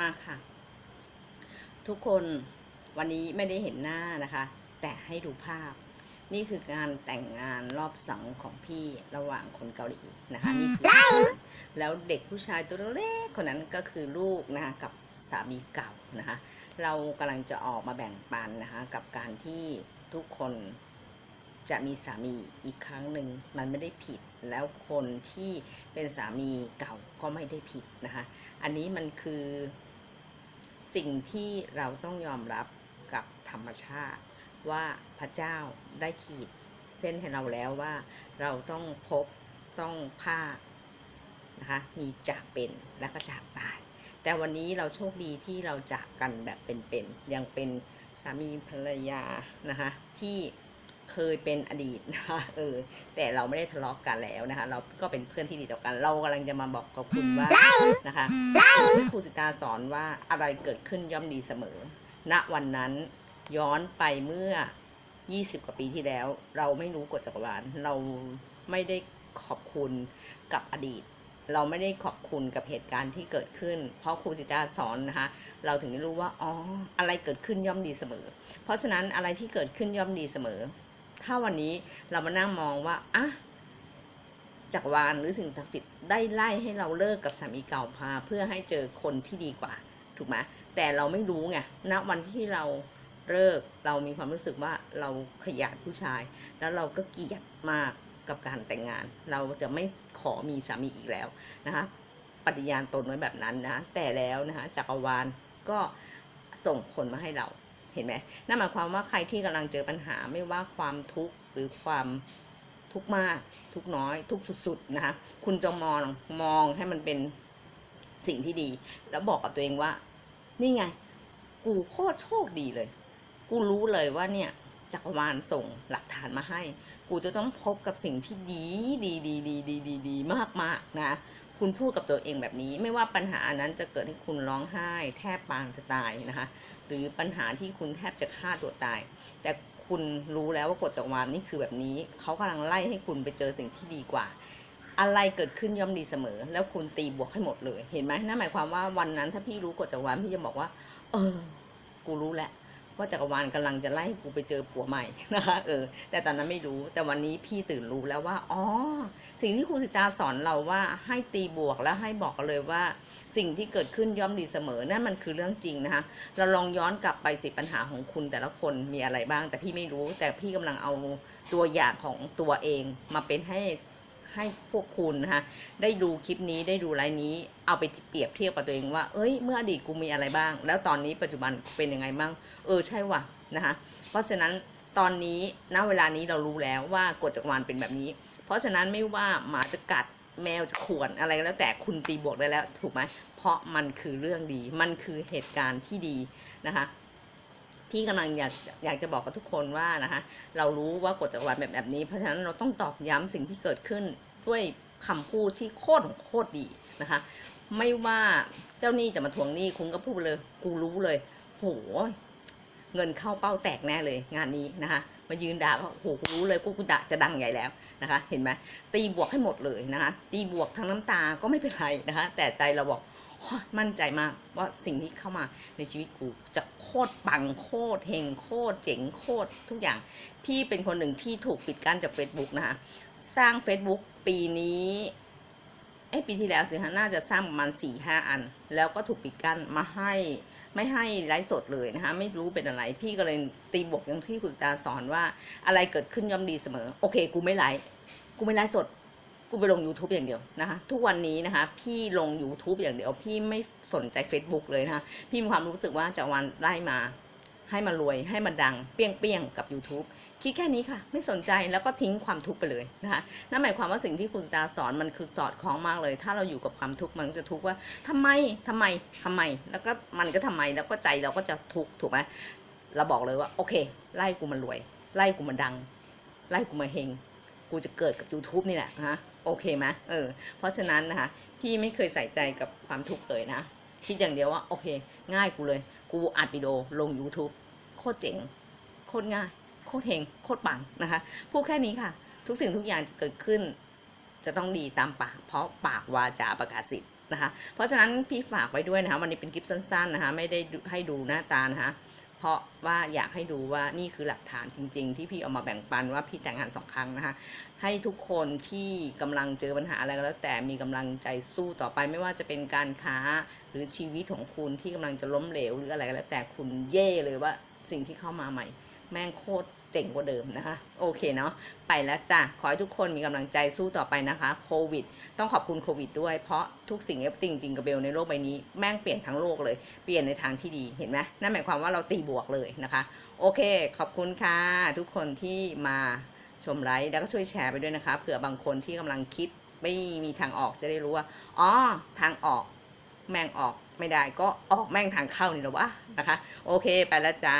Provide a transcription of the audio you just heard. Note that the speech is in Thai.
มาค่ะ ทุกคนวันนี้ไม่ได้เห็นหน้านะคะ แต่ให้ดูภาพ นี่คือการแต่งงานรอบสองของพี่ระหว่างคนเกาหลีนะคะนี่คือแล้วเด็กผู้ชายตัวเล็กคนนั้นก็คือลูกนะคะกับสามีเก่านะคะ เรากำลังจะออกมาแบ่งปันนะคะ กับการที่ทุกคนจะมีสามีอีกครั้งหนึ่งมันไม่ได้ผิดแล้วคนที่เป็นสามีเก่าก็ไม่ได้ผิดนะคะ อันนี้มันคือ สิ่งที่เราต้องยอมรับกับธรรมชาติ ว่าพระเจ้าได้ขีดเส้นให้เราแล้วว่า เราต้องพบต้องภาคนะคะมีจากเป็นและก็จากตาย แต่วันนี้เราโชคดีที่เราจากกันแบบเป็นๆยังเป็นสามีภรรยานะคะที่ เคยเป็นอดีตนะคะเออ แต่เราไม่ได้ทะเลาะกกันแล้วนะคะ เราก็เป็นเพื่อนที่ดีต่อกัน เรากำลังจะมาบอกกับคุณว่านะคะครูสิตาสอนว่าอะไรเกิดขึ้นย่อมดีเสมอ ณวันนั้นย้อนไปเมื่อ 20 กว่าปีที่แล้ว เราไม่รู้กฎจักรวาลเราไม่ได้ขอบคุณกับอดีต เราไม่ได้ขอบคุณกับเหตุการณ์ที่เกิดขึ้น เพราะครูสิตาสอนนะคะเราถึงได้รู้ว่าอ๋ออะไรเกิดขึ้นย่อมดีเสมอ เพราะฉะนั้นอะไรที่เกิดขึ้นย่อมดีเสมอ ถ้าวันนี้เรามานั่งมองว่าอะจักรวาลหรือสิ่งศักดิ์สิทธิ์ได้ไล่ให้เราเลิกกับสามีเก่าพาเพื่อให้เจอคนที่ดีกว่า ถูกไหมแต่เราไม่รู้ไงณวันที่เราเลิกเรามีความรู้สึกว่าเราขยาดผู้ชาย แล้วเราก็เกลียดมากกับการแต่งงาน เราจะไม่ขอมีสามีอีกแล้วนะคะปฏิญาณตนไว้แบบนั้นนะแต่แล้วนะคะจักรวาลก็ส่งผลมาให้เรา เห็นไหมนั่นหมายความว่าใครที่กำลังเจอปัญหาไม่ว่าความทุกข์หรือความทุกข์มาก ทุกน้อย ทุกสุดๆนะคะคุณจงมองมองให้มันเป็นสิ่งที่ดี แล้วบอกกับตัวเองว่า นี่ไง กูโคตรโชคดีเลย กูรู้เลยว่าเนี่ยจักรวาลส่งหลักฐานมาให้ กูจะต้องพบกับสิ่งที่ดีดีดีดีดีดีดีมากมากนะ คุณพูดกับตัวเองแบบนี้ ไม่ว่าปัญหานั้นจะเกิดให้คุณร้องไห้ แทบปางจะตายนะคะหรือปัญหาที่คุณแทบจะฆ่าตัวตาย แต่คุณรู้แล้วว่ากฎจักรวาลนี่คือแบบนี้เขากำลังไล่ให้คุณไปเจอสิ่งที่ดีกว่า อะไรเกิดขึ้นย่อมดีเสมอ แล้วคุณตีบวกให้หมดเลย เห็นไหมนั่นหมายความว่าวันนั้นถ้าพี่รู้กฎจักรวาลพี่จะบอกว่า เออ กูรู้แล้ว ว่าจักรวาลกำลังจะไล่ให้กูไปเจอผัวใหม่นะคะเออแต่ตอนนั้นไม่รู้แต่วันนี้พี่ตื่นรู้แล้วว่าอ๋อสิ่งที่ครูสิตาสอนเราว่าให้ตีบวกแล้วให้บอกกันเลยว่า สิ่งที่เกิดขึ้นย่อมดีเสมอนั่นมันคือเรื่องจริงนะคะเราลองย้อนกลับไปสิปัญหาของคุณแต่ละคนมีอะไรบ้าง แต่พี่ไม่รู้แต่พี่กำลังเอาตัวอย่างของตัวเองมาเป็นให้ ให้พวกคุณนะคะได้ดูคลิปนี้ได้ดูไลน์นี้ เอาไปเปรียบเทียบกับตัวเองว่า เอ้ย เมื่ออดีตกูมีอะไรบ้าง แล้วตอนนี้ปัจจุบันเป็นยังไงบ้าง เออ ใช่ว่ะนะคะ เพราะฉะนั้นตอนนี้ณเวลานี้เรารู้แล้วว่ากฎจักรวาลเป็นแบบนี้ เพราะฉะนั้นไม่ว่าหมาจะกัดแมวจะข่วนอะไรก็แล้วแต่คุณตีบวกได้แล้วถูกไหม เพราะมันคือเรื่องดี มันคือเหตุการณ์ที่ดีนะคะพี่กำลังอยากอยากจะบอกกับทุกคนว่านะคะเรารู้ว่ากฎจักรวาลแบบแบบนี้ เพราะฉะนั้นเราต้องตอกย้ำสิ่งที่เกิดขึ้น ด้วยคำพูดที่โคตรโคตรดีนะคะ ไม่ว่าเจ้าหนี้จะมาทวงหนี้คุณก็พูดเลย กูรู้เลย โห เงินเข้าเป้าแตกแน่เลยงานนี้นะคะ มายืนด่าว่าโหกูรู้เลยกูกูด่าจะดังใหญ่แล้วนะคะ เห็นไหมตีบวกให้หมดเลยนะคะ ตีบวกทั้งน้ำตาก็ไม่เป็นไรนะคะ แต่ใจเราบอก มั่นใจมากว่าสิ่งที่เข้ามาในชีวิตกูจะโคตรปังโคตรเฮงโคตรเจ๋งโคตรทุกอย่าง พี่เป็นคนหนึ่งที่ถูกปิดกั้นจาก Facebook นะคะสร้าง Facebook ปีนี้เอ้ปีที่แล้วสิฮะน่าจะสร้างประมาณ4ี่ห้าอัน แล้วก็ถูกปิดกั้นมาให้ไม่ให้ไลฟ์สดเลยนะคะไม่รู้เป็นอะไร พี่ก็เลยตีบวกอย่างที่คุณตาสอนว่าอะไรเกิดขึ้นย่อมดีเสมอ โอเค กูไม่ไลฟ์กูไม่ไลฟ์สดูไปลง YouTube อย่างเดียวนะคะ ทุกวันนี้นะคะ พี่ลง YouTube อย่างเดียว พี่ไม่สนใจ Facebook เลยนะคะ พี่มีความรู้สึกว่าจากวันไล่มาให้มันรวยให้มันดังเปี้ยงเปี้ยงๆกับ YouTube คิดแค่นี้ค่ะ ไม่สนใจแล้วก็ทิ้งความทุกข์ไปเลยนะคะนั่นหมายความว่าสิ่งที่คุณตาสอนมันคือสอดคล้องมากเลย ถ้าเราอยู่กับความทุกข์มันจะทุกข์ว่าทำไมทำไมทำไม แล้วก็มันก็ทำไมแล้วก็ใจเราก็จะทุกข์ถูกไหมเราบอกเลยว่าโอเค ไล่กูมันรวย ไล่กูมันดัง ไล่กูมาเฮงกูจะเกิดกับ YouTube นี่แหละนะ โอเคไหมเออ เพราะฉะนั้นนะคะพี่ไม่เคยใส่ใจกับความทุกข์เลยนะ คิดอย่างเดียวว่าโอเค ง่ายกูเลย กูอัดวิดีโอลง YouTube โคตรเจ๋ง โคตรง่าย โคตรเฮงโคตรปังนะคะพูดแค่นี้ค่ะ ทุกสิ่งทุกอย่างจะเกิดขึ้น จะต้องดีตามปาก เพราะปากวาจาประกาศสิทธิ์นะคะ เพราะฉะนั้นพี่ฝากไว้ด้วยนะคะวันนี้เป็นคลิปสั้นๆนะคะ ไม่ได้ให้ดูหน้าตานะคะ เพราะว่าอยากให้ดูว่านี่คือหลักฐานจริง ๆ ที่พี่เอามาแบ่งปันว่าพี่แต่งงานสองครั้งนะคะ ให้ทุกคนที่กำลังเจอปัญหาอะไรก็แล้วแต่มีกำลังใจสู้ต่อไปไม่ว่าจะเป็นการค้าหรือชีวิตของคุณที่กำลังจะล้มเหลวหรืออะไรก็แล้วแต่คุณเย่เลยว่าสิ่งที่เข้ามาใหม่ แม่งโคตรเจ๋งกว่าเดิมนะคะ โอเคเนาะไปแล้วจ้ะ ขอให้ทุกคนมีกำลังใจสู้ต่อไปนะคะโควิด ต้องขอบคุณโควิดด้วยเพราะทุกสิ่งเอฟติงจริงกับเบลในโลกใบนี้แม่งเปลี่ยนทั้งโลกเลย เปลี่ยนในทางที่ดีเห็นไหมนั่นหมายความว่าเราตีบวกเลยนะคะ โอเค ขอบคุณค่ะ ทุกคนที่มาชมไลฟ์แล้วก็ช่วยแชร์ไปด้วยนะคะเผื่อบางคนที่กำลังคิดไม่มีทางออกจะได้รู้ว่าอ๋อทางออกแม่งออกไม่ได้ก็ออกแม่งทางเข้านี่หรอวะนะคะ โอเคไปแล้วจ้า